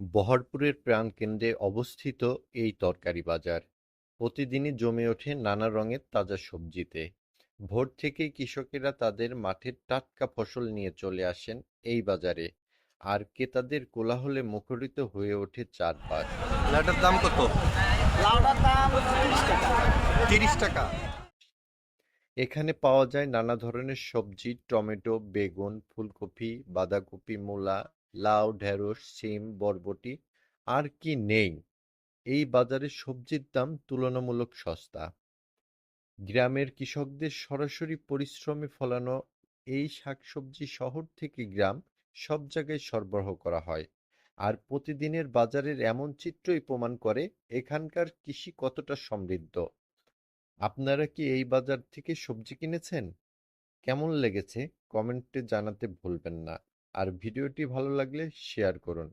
বহরপুরের প্রাণকেন্দ্রে অবস্থিত এই তরকারি বাজার। প্রতিদিনই জমে ওঠে নানা রঙের তাজা সবজিতে। ভোর থেকেই কৃষকেরা তাদের মাঠের টাটকা ফসল নিয়ে চলে আসেন এই বাজারে। আর ক্রেতাদের কোলাহলে মুখরিত হয়ে ওঠে চারপাশ। লাউটার দাম কত? লাউটার দাম তিরিশ টাকা। তিরিশ টাকা। এখানে পাওয়া যায় নানা ধরনের সবজি টমেটো বেগুন ফুলকপি বাঁধাকপি মূলা লাউ, ঢেঁড়স সিম বরবটি, আর কি নেই। এই বাজারে সবজির দাম তুলনামূলক সস্তা। গ্রামের কৃষকদের সরাসরি পরিশ্রমে ফলানো এই শাকসবজি শহর থেকে গ্রাম সব জায়গায় সরবরাহ করা হয়। আর প্রতিদিনের বাজারের এমন চিত্রই প্রমাণ করে এখানকার কৃষি কতটা সমৃদ্ধ। আপনারা কি এই বাজার থেকে সবজি কিনেছেন? কেমন লেগেছে? কমেন্টে জানাতে ভুলবেন না। আর ভিডিওটি ভালো লাগলে শেয়ার করুন।